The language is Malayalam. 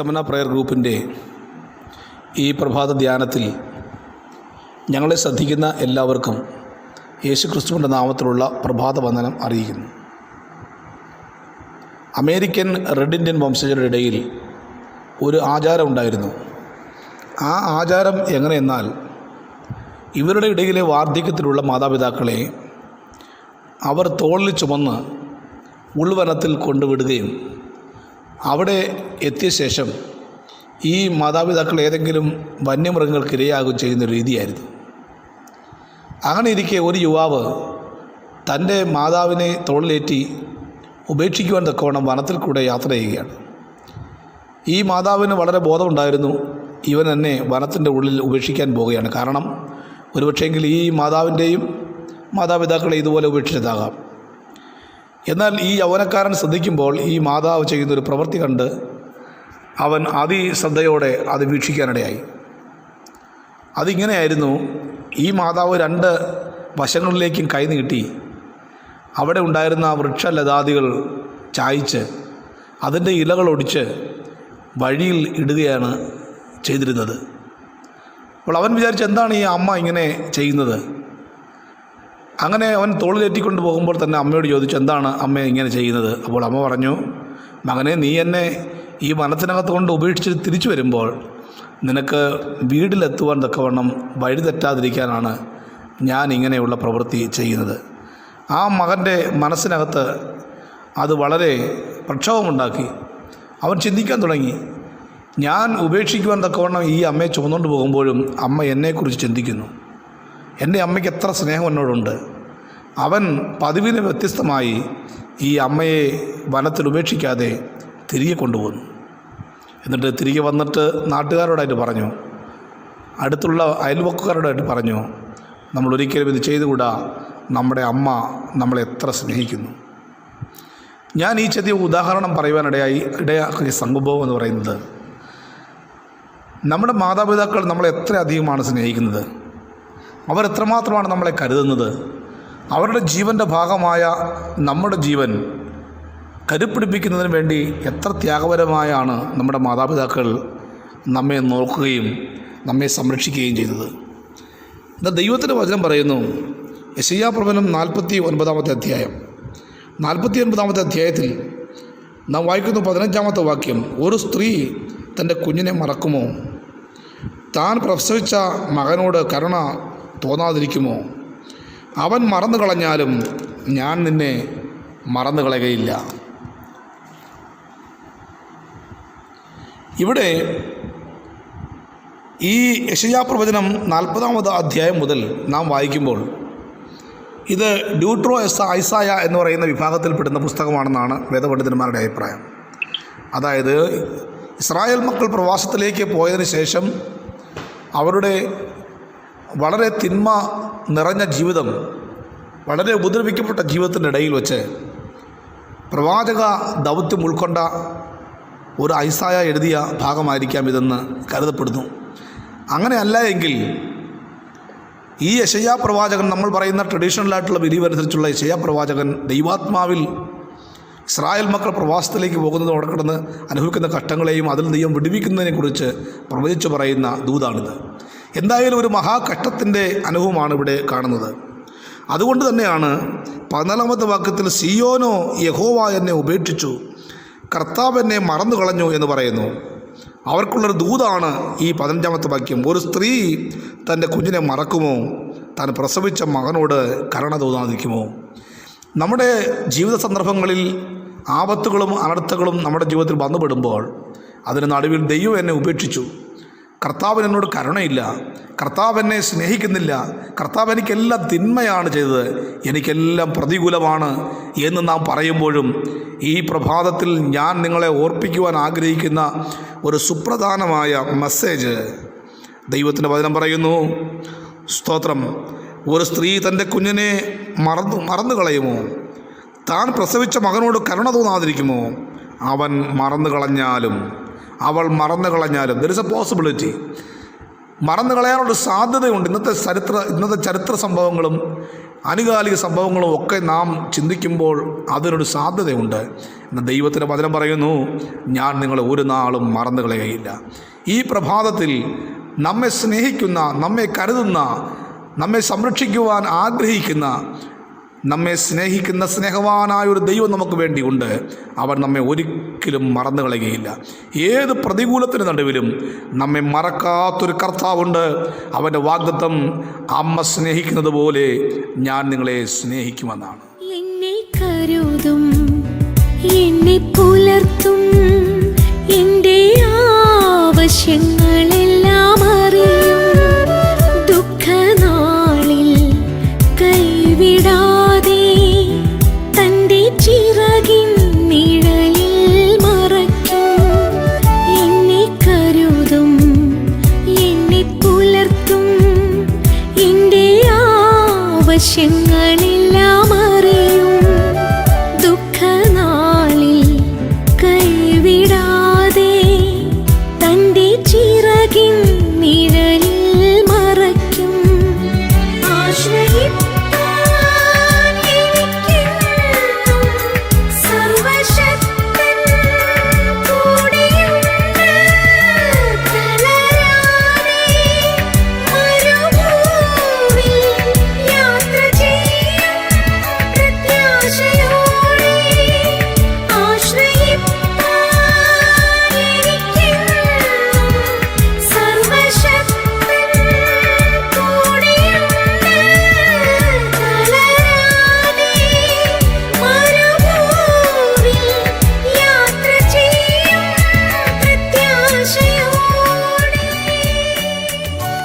ഗച്ചമന പ്രയർ ഗ്രൂപ്പിന്റെ ഈ പ്രഭാത ധ്യാനത്തിൽ ഞങ്ങളെ ശ്രദ്ധിക്കുന്ന എല്ലാവർക്കും യേശു ക്രിസ്തുവിന്റെ നാമത്തിലുള്ള പ്രഭാത വന്ദനം അറിയിക്കുന്നു. അമേരിക്കൻ റെഡ് ഇന്ത്യൻ വംശജരുടെ ഇടയിൽ ഒരു ആചാരം ഉണ്ടായിരുന്നു. ആ ആചാരം എങ്ങനെയെന്നാൽ ഇവരുടെ ഇടയിലെ വാർദ്ധക്യത്തിലുള്ള മാതാപിതാക്കളെ അവർ തോളിൽ ചുമന്ന് ഉൾവനത്തിൽ കൊണ്ടുവിടുകയും അവിടെ എത്തിയ ശേഷം ഈ മാതാപിതാക്കൾ ഏതെങ്കിലും വന്യമൃഗങ്ങൾക്ക് ഇരയാകും ചെയ്യുന്ന രീതിയായിരുന്നു. അങ്ങനെ ഇരിക്കെ ഒരു യുവാവ് തന്റെ മാതാവിനെ തോളിലേറ്റി ഉപേക്ഷിക്കുവാൻ തക്കവണ്ണം വനത്തിൽ കൂടെ യാത്ര ചെയ്യുകയാണ്. ഈ മാതാവിന് വളരെ ബോധമുണ്ടായിരുന്നു. ഇവൻ തന്നെ വനത്തിന്റെ ഉള്ളിൽ ഉപേക്ഷിക്കാൻ പോവുകയാണ്. കാരണം ഒരുപക്ഷെങ്കിൽ ഈ മാതാവിന്റെയും മാതാപിതാക്കളെ ഇതുപോലെ ഉപേക്ഷിച്ചതാകാം. എന്നാൽ ഈ യൗവനക്കാരൻ ശ്രദ്ധിക്കുമ്പോൾ ഈ മാതാവ് ചെയ്യുന്നൊരു പ്രവൃത്തി കണ്ട് അവൻ അതിശ്രദ്ധയോടെ അത് വീക്ഷിക്കാനിടയായി. അതിങ്ങനെയായിരുന്നു ഈ മാതാവ് രണ്ട് വശങ്ങളിലേക്കും കൈ നീട്ടി. അവിടെ ഉണ്ടായിരുന്ന വൃക്ഷലതാദികൾ ചായ്ച്ച് അതിന്റെ ഇലകൾ ഒടിച്ച് വഴിയിൽ ഇടുകയാണ് ചെയ്തിരുന്നത്. അപ്പോൾ അവൻ വിചാരിച്ച് എന്താണ് ഈ അമ്മ ഇങ്ങനെ ചെയ്യുന്നത്? അങ്ങനെ അവൻ തോളിലേറ്റിക്കൊണ്ട് പോകുമ്പോൾ തന്നെ അമ്മയോട് ചോദിച്ചു എന്താണ് അമ്മ ഇങ്ങനെ ചെയ്യുന്നത്? അപ്പോൾ അമ്മ പറഞ്ഞു മകനെ നീ എന്നെ ഈ വനത്തിനകത്ത് കൊണ്ട് ഉപേക്ഷിച്ച് തിരിച്ചു വരുമ്പോൾ നിനക്ക് വീട്ടിലെത്തുവാൻ തക്കവണ്ണം വഴി തെറ്റാതിരിക്കാനാണ് ഞാൻ ഇങ്ങനെയുള്ള പ്രവൃത്തി ചെയ്യുന്നത്. ആ മകന്റെ മനസ്സിനകത്ത് അത് വളരെ പ്രക്ഷോഭമുണ്ടാക്കി. അവൻ ചിന്തിക്കാൻ തുടങ്ങി ഞാൻ ഉപേക്ഷിക്കുവാൻ തക്കവണ്ണം ഈ അമ്മയെ ചുമന്നുകൊണ്ട് പോകുമ്പോഴും അമ്മ എന്നെക്കുറിച്ച് ചിന്തിക്കുന്നു. എന്റെ അമ്മയ്ക്ക് എത്ര സ്നേഹം എന്നോടുണ്ട്. അവൻ പതിവിന് വ്യത്യസ്തമായി ഈ അമ്മയെ വനത്തിൽ ഉപേക്ഷിക്കാതെ തിരികെ കൊണ്ടുപോകുന്നു എന്നിട്ട് തിരികെ വന്നിട്ട് നാട്ടുകാരോടായിട്ട് പറഞ്ഞു. അടുത്തുള്ള അയൽവക്കുകാരോടായിട്ട് പറഞ്ഞു നമ്മൾ ഒരിക്കലും ഇത് ചെയ്തുകൂടാ. നമ്മുടെ അമ്മ നമ്മളെ എത്ര സ്നേഹിക്കുന്നു. ഞാൻ ഈ ചെറിയ ഉദാഹരണം പറയുവാനിടയായി ഇടയാക്കിയ സംഭവം എന്ന് പറയുന്നത്. നമ്മുടെ മാതാപിതാക്കൾ നമ്മളെ എത്ര സ്നേഹിക്കുന്നത്? അവർ എത്രമാത്രമാണ് നമ്മളെ കരുതുന്നത്? അവരുടെ ജീവന്റെ ഭാഗമായ നമ്മുടെ ജീവൻ കരുപ്പിടിപ്പിക്കുന്നതിന് വേണ്ടി എത്ര ത്യാഗപരമായാണ് നമ്മുടെ മാതാപിതാക്കൾ നമ്മെ നോക്കുകയും നമ്മെ സംരക്ഷിക്കുകയും ചെയ്തത്. എന്നാൽ ദൈവത്തിന്റെ വചനം പറയുന്നു യശയ്യാപ്രവനം നാൽപ്പത്തി ഒൻപതാമത്തെ അധ്യായം. നാൽപ്പത്തി ഒൻപതാമത്തെ അധ്യായത്തിൽ നാം വായിക്കുന്ന പതിനഞ്ചാമത്തെ വാക്യം ഒരു സ്ത്രീ തന്റെ കുഞ്ഞിനെ മറക്കുമോ? താൻ പ്രസവിച്ച മകനോട് കരുണ തോന്നാതിരിക്കുമോ? അവൻ മറന്നു കളഞ്ഞാലും ഞാൻ നിന്നെ മറന്നു കളയുകയില്ല. ഇവിടെ ഈ യശയാപ്രവചനം നാൽപ്പതാമത് അധ്യായം മുതൽ നാം വായിക്കുമ്പോൾ ഇത് ഡ്യൂട്രോ എസ് ഐസായ എന്ന് പറയുന്ന വിഭാഗത്തിൽപ്പെടുന്ന പുസ്തകമാണെന്നാണ് വേദപണ്ഡിതന്മാരുടെ അഭിപ്രായം. അതായത് ഇസ്രായേൽ മക്കൾ പ്രവാസത്തിലേക്ക് പോയതിന് ശേഷം അവരുടെ വളരെ തിന്മ നിറഞ്ഞ ജീവിതം വളരെ ഉപദ്രവിക്കപ്പെട്ട ജീവിതത്തിന്റെ ഇടയിൽ വെച്ച് പ്രവാചക ദൗത്യം ഉൾക്കൊണ്ട ഒരു ഐസായ എഴുതിയ ഭാഗമായിരിക്കാം ഇതെന്ന് കരുതപ്പെടുന്നു. അങ്ങനെയല്ല എങ്കിൽ ഈ യശയ്യാ പ്രവാചകൻ നമ്മൾ പറയുന്ന ട്രഡീഷണലായിട്ടുള്ള ബിലീവ് അനുസരിച്ചുള്ള യശയ്യാ പ്രവാചകൻ ദൈവാത്മാവിൽ ഇസ്രായേൽ മക്കൾ പ്രവാസത്തിലേക്ക് പോകുന്നത് അവിടെ കിടന്ന് അനുഭവിക്കുന്ന കഷ്ടങ്ങളെയും അതിൽ ദൈവം വിടുവിക്കുന്നതിനെക്കുറിച്ച് പ്രവചിച്ചു പറയുന്ന ദൂതാണിത്. എന്തായാലും ഒരു മഹാകഷ്ടത്തിന്റെ അനുഭവമാണ് ഇവിടെ കാണുന്നത്. അതുകൊണ്ട് തന്നെയാണ് പതിനാലാമത്തെ വാക്യത്തിൽ സിയോനോ യഹോവ എന്നെ ഉപേക്ഷിച്ചു കർത്താവ് എന്നെ മറന്നു കളഞ്ഞു എന്ന് പറയുന്നു. അവർക്കുള്ളൊരു ദൂതാണ് ഈ പതിനഞ്ചാമത്തെ വാക്യം. ഒരു സ്ത്രീ തന്റെ കുഞ്ഞിനെ മറക്കുമോ? താൻ പ്രസവിച്ച മകനോട് കരണ തോന്നാതിരിക്കുമോ? നമ്മുടെ ജീവിത സന്ദർഭങ്ങളിൽ ആപത്തുകളും അനർത്ഥങ്ങളും നമ്മുടെ ജീവിതത്തിൽ വന്നുപെടുമ്പോൾ അതിന് നടുവിൽ ദൈവം എന്നെ ഉപേക്ഷിച്ചു. കർത്താവ് എന്നോട് കരുണയില്ല. കർത്താവ് എന്നെ സ്നേഹിക്കുന്നില്ല. കർത്താവ് എനിക്കെല്ലാം തിന്മയാണ് ചെയ്തത്. എനിക്കെല്ലാം പ്രതികൂലമാണ് എന്ന് നാം പറയുമ്പോഴും ഈ പ്രഭാതത്തിൽ ഞാൻ നിങ്ങളെ ഓർപ്പിക്കുവാൻ ആഗ്രഹിക്കുന്ന ഒരു സുപ്രധാനമായ മെസ്സേജ്. ദൈവത്തിന്റെ വചനം പറയുന്നു സ്തോത്രം. ഒരു സ്ത്രീ തന്റെ കുഞ്ഞിനെ മറന്നു മറന്നു കളയുമോ? താൻ പ്രസവിച്ച മകനോട് കരുണ തോന്നാതിരിക്കുമോ? അവൻ മറന്നു കളഞ്ഞാലും. അവൾ മറന്നു കളഞ്ഞാലും ദർ ഇസ് എ പോസിബിലിറ്റി മറന്നു കളയാനുള്ള സാധ്യതയുണ്ട്. ഇന്നത്തെ ചരിത്ര ഇന്നത്തെ ചരിത്ര സംഭവങ്ങളും ആനുകാലിക സംഭവങ്ങളും ഒക്കെ നാം ചിന്തിക്കുമ്പോൾ അതിനൊരു സാധ്യതയുണ്ട്. എന്ന ദൈവത്തിന്റെ വചനം പറയുന്നു ഞാൻ നിങ്ങളെ ഒരു നാളും മറന്നു കളയുകയില്ല. ഈ പ്രഭാതത്തിൽ നമ്മെ സ്നേഹിക്കുന്ന നമ്മെ കരുതുന്ന നമ്മെ സംരക്ഷിക്കുവാൻ ആഗ്രഹിക്കുന്ന നമ്മെ സ്നേഹിക്കുന്ന സ്നേഹവാനായ ഒരു ദൈവം നമുക്ക് വേണ്ടിയുണ്ട്. അവൻ നമ്മെ ഒരിക്കലും മറന്നു കളയുകയില്ല. ഏത് പ്രതികൂലത്തിന് നടുവിലും നമ്മെ മറക്കാത്തൊരു കർത്താവുണ്ട്. അവന്റെ വാഗ്ദത്വം അമ്മ സ്നേഹിക്കുന്നത് പോലെ ഞാൻ നിങ്ങളെ സ്നേഹിക്കുമെന്നാണ്. എന്നെ കരുതും എന്നെ പുലർത്തും. 力量